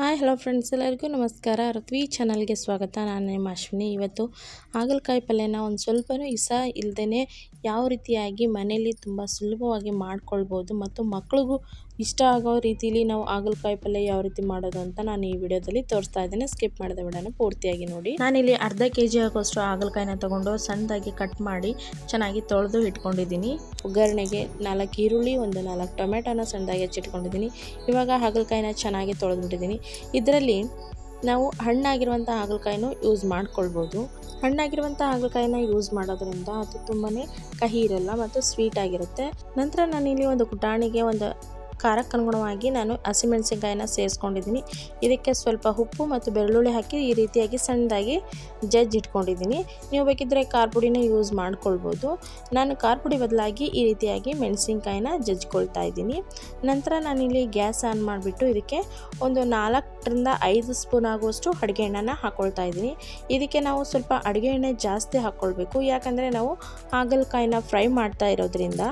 Hi, hello friends, ಎಲ್ಲರಿಗೂ ನಮಸ್ಕಾರ. ಋತ್ವಿ ಚಾನಲ್ಗೆ ಸ್ವಾಗತ. ನಾನು ನಿಮ್ಮ ಅಶ್ವಿನಿ. ಇವತ್ತು ಹಾಗಲಕಾಯಿ ಪಲ್ಯನ ಒಂದು ಸ್ವಲ್ಪನೂ ಇಸ ಇಲ್ಲದೇ ಯಾವ ರೀತಿಯಾಗಿ ಮನೆಯಲ್ಲಿ ತುಂಬ ಸುಲಭವಾಗಿ ಮಾಡ್ಕೊಳ್ಬೋದು ಮತ್ತು ಮಕ್ಳಿಗೂ ಇಷ್ಟ ಆಗೋ ರೀತಿಲಿ ನಾವು ಹಾಗಲಕಾಯಿ ಪಲ್ಯ ಯಾವ ರೀತಿ ಮಾಡೋದು ಅಂತ ನಾನು ಈ ವಿಡಿಯೋದಲ್ಲಿ ತೋರಿಸ್ತಾ ಇದ್ದೇನೆ. ಸ್ಕಿಪ್ ಮಾಡಿದ ವಿಡಿಯೋನ ಪೂರ್ತಿಯಾಗಿ ನೋಡಿ. ನಾನಿಲ್ಲಿ ಅರ್ಧ ಕೆ ಜಿ ಆಗೋಷ್ಟು ಹಾಗಲಕಾಯಿನ ತೊಗೊಂಡು ಸಣ್ಣದಾಗಿ ಕಟ್ ಮಾಡಿ ಚೆನ್ನಾಗಿ ತೊಳೆದು ಇಟ್ಕೊಂಡಿದ್ದೀನಿ. ಒಗ್ಗರಣೆಗೆ ನಾಲ್ಕು ಈರುಳ್ಳಿ, ಒಂದು ನಾಲ್ಕು ಟೊಮೆಟೊನ ಸಣ್ಣದಾಗಿ ಹೆಚ್ಚಿಟ್ಕೊಂಡಿದ್ದೀನಿ. ಇವಾಗ ಹಾಗಲಕಾಯಿನ ಚೆನ್ನಾಗಿ ತೊಳೆದ್ಬಿಟ್ಟಿದ್ದೀನಿ. ಇದರಲ್ಲಿ ನಾವು ಹಣ್ಣಾಗಿರುವಂಥ ಹಾಗಲಕಾಯಿನೂ ಯೂಸ್ ಮಾಡ್ಕೊಳ್ಬೋದು. ಹಣ್ಣಾಗಿರುವಂಥ ಹಾಗಲಕಾಯಿನ ಯೂಸ್ ಮಾಡೋದ್ರಿಂದ ಅದು ತುಂಬಾ ಕಹಿ ಇರಲ್ಲ ಮತ್ತು ಸ್ವೀಟ್ ಆಗಿರುತ್ತೆ. ನಂತರ ನಾನಿಲ್ಲಿ ಒಂದು ಕುಟಾಣಿಗೆ ಒಂದು ಖಾರಕ್ಕೆ ಅನುಗುಣವಾಗಿ ನಾನು ಹಸಿಮೆಣಸಿನ್ಕಾಯಿನ ಸೇರಿಸ್ಕೊಂಡಿದ್ದೀನಿ. ಇದಕ್ಕೆ ಸ್ವಲ್ಪ ಉಪ್ಪು ಮತ್ತು ಬೆಳ್ಳುಳ್ಳಿ ಹಾಕಿ ಈ ರೀತಿಯಾಗಿ ಸಣ್ಣದಾಗಿ ಜಜ್ಜಿ ಇಟ್ಕೊಂಡಿದ್ದೀನಿ. ನೀವು ಬೇಕಿದ್ದರೆ ಖಾರ ಪುಡಿನ ಯೂಸ್ ಮಾಡ್ಕೊಳ್ಬೋದು. ನಾನು ಖಾರ ಪುಡಿ ಬದಲಾಗಿ ಈ ರೀತಿಯಾಗಿ ಮೆಣಸಿನ್ಕಾಯಿನ ಜಜ್ಕೊಳ್ತಾ ಇದ್ದೀನಿ. ನಂತರ ನಾನಿಲ್ಲಿ ಗ್ಯಾಸ್ ಆನ್ ಮಾಡಿಬಿಟ್ಟು ಇದಕ್ಕೆ ಒಂದು ನಾಲ್ಕರಿಂದ ಐದು ಸ್ಪೂನ್ ಆಗುವಷ್ಟು ಅಡುಗೆ ಎಣ್ಣೆನ ಹಾಕ್ಕೊಳ್ತಾ ಇದ್ದೀನಿ. ಇದಕ್ಕೆ ನಾವು ಸ್ವಲ್ಪ ಅಡುಗೆ ಎಣ್ಣೆ ಜಾಸ್ತಿ ಹಾಕ್ಕೊಳ್ಬೇಕು ಯಾಕಂದರೆ ನಾವು ಹಾಗಲಕಾಯಿನ ಫ್ರೈ ಮಾಡ್ತಾ ಇರೋದ್ರಿಂದ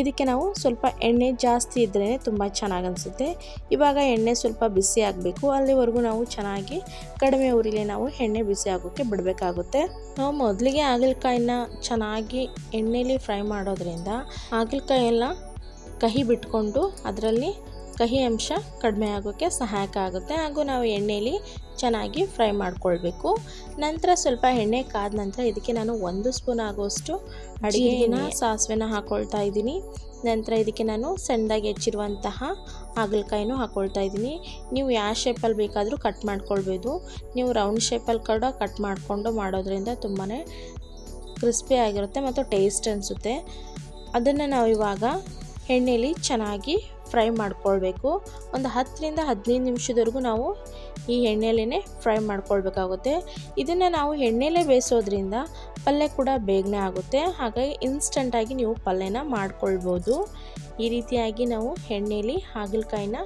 ಇದಕ್ಕೆ ನಾವು ಸ್ವಲ್ಪ ಎಣ್ಣೆ ಜಾಸ್ತಿ ಇದ್ರೇ ತುಂಬ ಚೆನ್ನಾಗಿ ಅನಿಸುತ್ತೆ ಇವಾಗ ಎಣ್ಣೆ ಸ್ವಲ್ಪ ಬಿಸಿ ಆಗಬೇಕು. ಅಲ್ಲಿವರೆಗೂ ನಾವು ಚೆನ್ನಾಗಿ ಕಡಿಮೆ ಉರಿಲಿ ನಾವು ಎಣ್ಣೆ ಬಿಸಿ ಆಗೋಕ್ಕೆ ಬಿಡಬೇಕಾಗುತ್ತೆ. ನಾವು ಮೊದಲಿಗೆ ಹಾಗಲಕಾಯಿನ ಚೆನ್ನಾಗಿ ಎಣ್ಣೆಲಿ ಫ್ರೈ ಮಾಡೋದ್ರಿಂದ ಹಾಗಲಕಾಯಿ ಎಲ್ಲ ಕಹಿ ಬಿಟ್ಕೊಂಡು ಅದರಲ್ಲಿ ಕಹಿ ಅಂಶ ಕಡಿಮೆ ಆಗೋಕ್ಕೆ ಸಹಾಯಕ ಆಗುತ್ತೆ. ಹಾಗೂ ನಾವು ಎಣ್ಣೆಯಲ್ಲಿ ಚೆನ್ನಾಗಿ ಫ್ರೈ ಮಾಡ್ಕೊಳ್ಬೇಕು. ನಂತರ ಸ್ವಲ್ಪ ಎಣ್ಣೆ ಕಾದ ನಂತರ ಇದಕ್ಕೆ ನಾನು ಒಂದು ಸ್ಪೂನ್ ಆಗುವಷ್ಟು ಅಡುಗೆನ ಸಾಸಿವೆನ ಹಾಕ್ಕೊಳ್ತಾ ಇದ್ದೀನಿ. ನಂತರ ಇದಕ್ಕೆ ನಾನು ಸಣ್ಣದಾಗಿ ಹೆಚ್ಚಿರುವಂತಹ ಹಾಗಲಕಾಯಿನೂ ಹಾಕ್ಕೊಳ್ತಾ ಇದ್ದೀನಿ. ನೀವು ಯಾವ ಶೇಪಲ್ಲಿ ಬೇಕಾದರೂ ಕಟ್ ಮಾಡ್ಕೊಳ್ಬೋದು. ನೀವು ರೌಂಡ್ ಶೇಪಲ್ಲಿ ಕೂಡ ಕಟ್ ಮಾಡಿಕೊಂಡು ಮಾಡೋದ್ರಿಂದ ತುಂಬಾ ಕ್ರಿಸ್ಪಿ ಆಗಿರುತ್ತೆ ಮತ್ತು ಟೇಸ್ಟ್ ಅನಿಸುತ್ತೆ. ಅದನ್ನು ನಾವು ಇವಾಗ ಎಣ್ಣೆಯಲ್ಲಿ ಚೆನ್ನಾಗಿ ಫ್ರೈ ಮಾಡ್ಕೊಳ್ಬೇಕು. ಒಂದು ಹತ್ತರಿಂದ ಹದಿನೈದು ನಿಮಿಷದವರೆಗೂ ನಾವು ಈ ಎಣ್ಣೆಲೇ ಫ್ರೈ ಮಾಡ್ಕೊಳ್ಬೇಕಾಗುತ್ತೆ. ಇದನ್ನು ನಾವು ಎಣ್ಣೆಲೇ ಬೇಯಿಸೋದ್ರಿಂದ ಪಲ್ಯ ಕೂಡ ಬೇಗನೆ ಆಗುತ್ತೆ. ಹಾಗಾಗಿ ಇನ್ಸ್ಟಂಟಾಗಿ ನೀವು ಪಲ್ಯನ ಮಾಡ್ಕೊಳ್ಬೋದು. ಈ ರೀತಿಯಾಗಿ ನಾವು ಎಣ್ಣೆಯಲ್ಲಿ ಹಾಗಲಕಾಯಿನ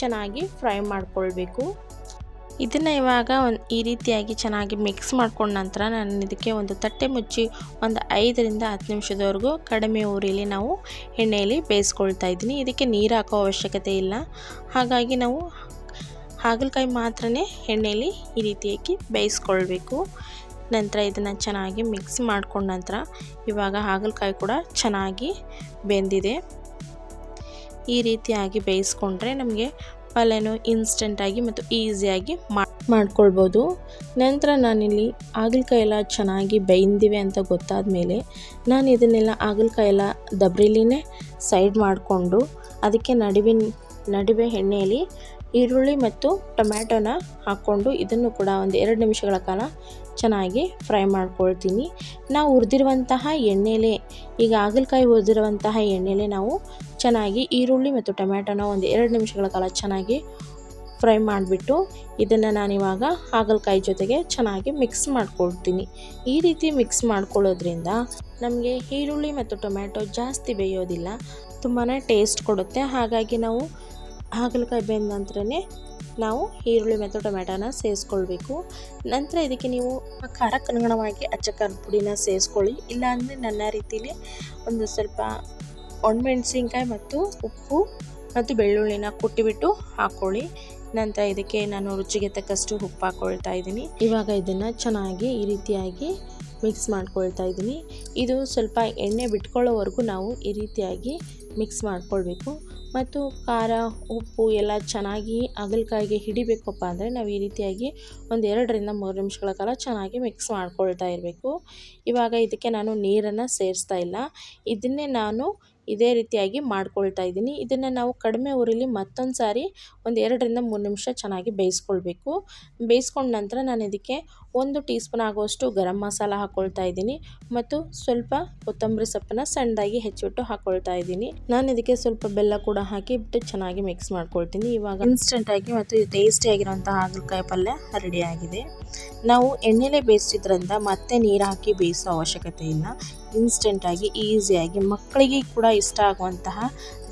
ಚೆನ್ನಾಗಿ ಫ್ರೈ ಮಾಡ್ಕೊಳ್ಬೇಕು. ಇದನ್ನು ಇವಾಗ ಒಂದು ಈ ರೀತಿಯಾಗಿ ಚೆನ್ನಾಗಿ ಮಿಕ್ಸ್ ಮಾಡ್ಕೊಂಡ ನಂತರ ನಾನು ಇದಕ್ಕೆ ಒಂದು ತಟ್ಟೆ ಮುಚ್ಚಿ ಒಂದು ಐದರಿಂದ ಹತ್ತು ನಿಮಿಷದವರೆಗೂ ಕಡಿಮೆ ಊರಿಲಿ ನಾವು ಎಣ್ಣೆಯಲ್ಲಿ ಬೇಯಿಸ್ಕೊಳ್ತಾ ಇದ್ದೀನಿ. ಇದಕ್ಕೆ ನೀರು ಹಾಕೋ ಅವಶ್ಯಕತೆ ಇಲ್ಲ. ಹಾಗಾಗಿ ನಾವು ಹಾಗಲಕಾಯಿ ಮಾತ್ರ ಎಣ್ಣೆಯಲ್ಲಿ ಈ ರೀತಿಯಾಗಿ ಬೇಯಿಸ್ಕೊಳ್ಬೇಕು. ನಂತರ ಇದನ್ನು ಚೆನ್ನಾಗಿ ಮಿಕ್ಸ್ ಮಾಡ್ಕೊಂಡ ನಂತರ ಇವಾಗ ಹಾಗಲಕಾಯಿ ಕೂಡ ಚೆನ್ನಾಗಿ ಬೆಂದಿದೆ. ಈ ರೀತಿಯಾಗಿ ಬೇಯಿಸ್ಕೊಂಡ್ರೆ ನಮಗೆ ಪಲ್ಯನೂ ಇನ್ಸ್ಟೆಂಟಾಗಿ ಮತ್ತು ಈಸಿಯಾಗಿ ಮಾಡ್ಕೊಳ್ಬೋದು. ನಂತರ ನಾನಿಲ್ಲಿ ಹಾಗಲಕಾಯಿ ಎಲ್ಲ ಚೆನ್ನಾಗಿ ಬೆಂದಿವೆ ಅಂತ ಗೊತ್ತಾದ ಮೇಲೆ ನಾನು ಇದನ್ನೆಲ್ಲ ಹಾಗಲಕಾಯಿ ಎಲ್ಲ ದಬ್ರಿಲಿನೇ ಸೈಡ್ ಮಾಡಿಕೊಂಡು ಅದಕ್ಕೆ ನಡುವಿನ, ನಡುವೆ ಎಣ್ಣೆಯಲ್ಲಿ ಈರುಳ್ಳಿ ಮತ್ತು ಟೊಮ್ಯಾಟೊನ ಹಾಕ್ಕೊಂಡು ಇದನ್ನು ಕೂಡ ಒಂದು ಎರಡು ನಿಮಿಷಗಳ ಕಾಲ ಚೆನ್ನಾಗಿ ಫ್ರೈ ಮಾಡ್ಕೊಳ್ತೀನಿ. ನಾವು ಹುರಿದಿರುವಂತಹ ಎಣ್ಣೆಲೆ, ಈಗ ಹಾಗಲಕಾಯಿ ಹುರಿದಿರುವಂತಹ ಎಣ್ಣೆಲೆ ನಾವು ಚೆನ್ನಾಗಿ ಈರುಳ್ಳಿ ಮತ್ತು ಟೊಮ್ಯಾಟೊನ ಒಂದು ಎರಡು ನಿಮಿಷಗಳ ಕಾಲ ಚೆನ್ನಾಗಿ ಫ್ರೈ ಮಾಡಿಬಿಟ್ಟು ಇದನ್ನು ನಾನಿವಾಗ ಹಾಗಲಕಾಯಿ ಜೊತೆಗೆ ಚೆನ್ನಾಗಿ ಮಿಕ್ಸ್ ಮಾಡ್ಕೊಳ್ತೀನಿ. ಈ ರೀತಿ ಮಿಕ್ಸ್ ಮಾಡ್ಕೊಳ್ಳೋದ್ರಿಂದ ನಮಗೆ ಈರುಳ್ಳಿ ಮತ್ತು ಟೊಮ್ಯಾಟೊ ಜಾಸ್ತಿ ಬೇಯೋದಿಲ್ಲ ತುಂಬಾ ಟೇಸ್ಟ್ ಕೊಡುತ್ತೆ. ಹಾಗಾಗಿ ನಾವು ಹಾಗಲಕಾಯಿ ಬೆಂದ ನಂತರನೇ ನಾವು ಈರುಳ್ಳಿ ಮತ್ತು ಟೊಮೆಟೋನ ಸೇರಿಸ್ಕೊಳ್ಬೇಕು. ನಂತರ ಇದಕ್ಕೆ ನೀವು ಖಾರಕ್ಕೆ ಅನುಗುಣವಾಗಿ ಅಚ್ಚ ಖಾರದ ಪುಡಿನ ಸೇರಿಸ್ಕೊಳ್ಳಿ. ಇಲ್ಲಾಂದರೆ ನನ್ನ ರೀತಿಯಲ್ಲಿ ಒಂದು ಸ್ವಲ್ಪ ಒಣಮೆಣಸಿನ್ಕಾಯಿ ಮತ್ತು ಉಪ್ಪು ಮತ್ತು ಬೆಳ್ಳುಳ್ಳಿನ ಕುಟ್ಟಿಬಿಟ್ಟು ಹಾಕ್ಕೊಳ್ಳಿ ನಂತರ ಇದಕ್ಕೆ ನಾನು ರುಚಿಗೆ ತಕ್ಕಷ್ಟು ಉಪ್ಪು ಹಾಕ್ಕೊಳ್ತಾ ಇದ್ದೀನಿ. ಇವಾಗ ಇದನ್ನು ಚೆನ್ನಾಗಿ ಈ ರೀತಿಯಾಗಿ ಮಿಕ್ಸ್ ಮಾಡ್ಕೊಳ್ತಾ ಇದ್ದೀನಿ. ಇದು ಸ್ವಲ್ಪ ಎಣ್ಣೆ ಬಿಟ್ಕೊಳ್ಳೋವರೆಗೂ ನಾವು ಈ ರೀತಿಯಾಗಿ ಮಿಕ್ಸ್ ಮಾಡ್ಕೊಳ್ಬೇಕು. ಮತ್ತು ಖಾರ, ಉಪ್ಪು ಎಲ್ಲ ಚೆನ್ನಾಗಿ ಹಾಗಲಕಾಯಿಗೆ ಹಿಡಿಬೇಕಪ್ಪ ಅಂದರೆ ನಾವು ಈ ರೀತಿಯಾಗಿ ಒಂದು ಎರಡರಿಂದ ಮೂರು ನಿಮಿಷಗಳ ಕಾಲ ಚೆನ್ನಾಗಿ ಮಿಕ್ಸ್ ಮಾಡ್ಕೊಳ್ತಾ ಇರಬೇಕು. ಇವಾಗ ಇದಕ್ಕೆ ನಾನು ನೀರನ್ನು ಸೇರಿಸ್ತಾ ಇಲ್ಲ. ಇದನ್ನೇ ನಾನು ಇದೇ ರೀತಿಯಾಗಿ ಮಾಡ್ಕೊಳ್ತಾ ಇದ್ದೀನಿ. ಇದನ್ನು ನಾವು ಕಡಿಮೆ ಉರಿಲಿ ಮತ್ತೊಂದು ಸಾರಿ ಒಂದು ಎರಡರಿಂದ ಮೂರು ನಿಮಿಷ ಚೆನ್ನಾಗಿ ಬೇಯಿಸ್ಕೊಳ್ಬೇಕು. ಬೇಯಿಸ್ಕೊಂಡ ನಂತರ ನಾನು ಇದಕ್ಕೆ ಒಂದು ಟೀ ಸ್ಪೂನ್ ಆಗುವಷ್ಟು ಗರಂ ಮಸಾಲ ಹಾಕ್ಕೊಳ್ತಾ ಇದ್ದೀನಿ ಮತ್ತು ಸ್ವಲ್ಪ ಕೊತ್ತಂಬರಿ ಸೊಪ್ಪನ್ನು ಸಣ್ಣದಾಗಿ ಹೆಚ್ಚಿಬಿಟ್ಟು ಹಾಕ್ಕೊಳ್ತಾ ಇದ್ದೀನಿ. ನಾನು ಇದಕ್ಕೆ ಸ್ವಲ್ಪ ಬೆಲ್ಲ ಕೂಡ ಹಾಕಿ ಬಿಟ್ಟು ಚೆನ್ನಾಗಿ ಮಿಕ್ಸ್ ಮಾಡ್ಕೊಳ್ತೀನಿ. ಇವಾಗ ಇನ್ಸ್ಟೆಂಟಾಗಿ ಮತ್ತು ಟೇಸ್ಟಿಯಾಗಿರುವಂಥ ಹಾಗಲಕಾಯಿ ಪಲ್ಯ ರೆಡಿಯಾಗಿದೆ ನಾವು ಎಣ್ಣೆಲೇ ಬೇಯಿಸಿದ್ರಿಂದ ಮತ್ತೆ ನೀರು ಹಾಕಿ ಬೇಯಿಸೋ ಅವಶ್ಯಕತೆ ಇಲ್ಲ ಇನ್ಸ್ಟೆಂಟಾಗಿ ಈಸಿಯಾಗಿ ಮಕ್ಕಳಿಗೆ ಕೂಡ ಇಷ್ಟ ಆಗುವಂತಹ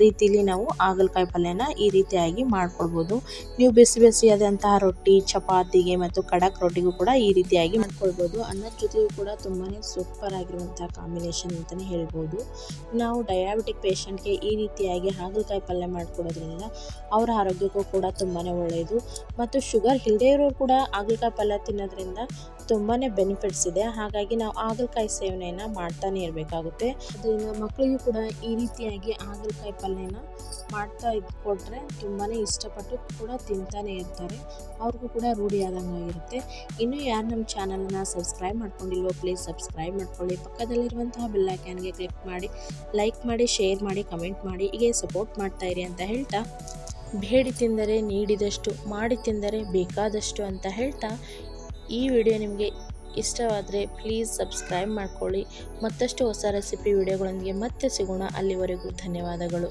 ರೀತಿಯಲ್ಲಿ ನಾವು ಹಾಗಲಕಾಯಿ ಪಲ್ಯನ ಈ ರೀತಿಯಾಗಿ ಮಾಡ್ಕೊಳ್ಬೋದು. ನೀವು ಬಿಸಿ ಬಿಸಿಯಾದಂತಹ ರೊಟ್ಟಿ, ಚಪಾತಿಗೆ ಮತ್ತು ಖಡಕ್ ರೊಟ್ಟಿಗೂ ಕೂಡ ಈ ರೀತಿಯಾಗಿ ಮಾಡ್ಕೊಳ್ಬೋದು. ಅನ್ನದ ಜೊತೆಗೂ ಕೂಡ ತುಂಬಾ ಸೂಪರ್ ಆಗಿರುವಂತಹ ಕಾಂಬಿನೇಷನ್ ಅಂತಲೇ ಹೇಳ್ಬೋದು. ನಾವು ಡಯಾಬಿಟಿಕ್ ಪೇಷಂಟ್ಗೆ ಈ ರೀತಿಯಾಗಿ ಹಾಗಲಕಾಯಿ ಪಲ್ಯ ಮಾಡಿಕೊಡೋದ್ರಿಂದ ಅವರ ಆರೋಗ್ಯಕ್ಕೂ ಕೂಡ ತುಂಬಾ ಒಳ್ಳೆಯದು ಮತ್ತು ಶುಗರ್ ಇಲ್ಲದೇ ಇರೋರು ಕೂಡ ಹಾಗಲಕಾಯಿ ಪಲ್ಯ ತಿನ್ನೋದ್ರಿಂದ ತುಂಬಾ ಬೆನಿಫಿಟ್ಸ್ ಇದೆ. ಹಾಗಾಗಿ ನಾವು ಹಾಗಲಕಾಯಿ ಸೇವನೆಯನ್ನು ಮಾಡ್ತಾನೆ ಇರಬೇಕಾಗುತ್ತೆ. ಅದರಿಂದ ಮಕ್ಕಳಿಗೂ ಕೂಡ ಈ ರೀತಿಯಾಗಿ ಹಾಗಲಕಾಯಿ ಪಲ್ಯನ ಮಾಡ್ತಾ ಇದ್ಕೊಟ್ರೆ ತುಂಬಾ ಇಷ್ಟಪಟ್ಟು ಕೂಡ ತಿಂತಾನೆ ಇರ್ತಾರೆ. ಅವ್ರಿಗೂ ಕೂಡ ರೂಢಿ ಆದಂಗೆ ಇನ್ನೂ ಯಾರು ನಮ್ಮ ಚಾನಲನ್ನು ಸಬ್ಸ್ಕ್ರೈಬ್ ಮಾಡ್ಕೊಂಡಿಲ್ವೋ ಪ್ಲೀಸ್ ಸಬ್ಸ್ಕ್ರೈಬ್ ಮಾಡ್ಕೊಳ್ಳಿ. ಪಕ್ಕದಲ್ಲಿರುವಂತಹ ಬೆಲ್ಲೈಕ್ಯಾನ್ಗೆ ಕ್ಲಿಕ್ ಮಾಡಿ, ಲೈಕ್ ಮಾಡಿ, ಶೇರ್ ಮಾಡಿ, ಕಮೆಂಟ್ ಮಾಡಿ, ಹೀಗೆ ಸಪೋರ್ಟ್ ಮಾಡ್ತಾ ಇರಿ ಅಂತ ಹೇಳ್ತಾ ಬೇಡಿ ತಿಂದರೆ ನೀಡಿದಷ್ಟು, ಮಾಡಿ ತಿಂದರೆ ಬೇಕಾದಷ್ಟು ಅಂತ ಹೇಳ್ತಾ ಈ ವಿಡಿಯೋ ನಿಮಗೆ ಇಷ್ಟವಾದರೆ ಪ್ಲೀಸ್ ಸಬ್ಸ್ಕ್ರೈಬ್ ಮಾಡ್ಕೊಳ್ಳಿ. ಮತ್ತಷ್ಟು ಹೊಸ ರೆಸಿಪಿ ವಿಡಿಯೋಗಳೊಂದಿಗೆ ಮತ್ತೆ ಸಿಗೋಣ. ಅಲ್ಲಿವರೆಗೂ ಧನ್ಯವಾದಗಳು.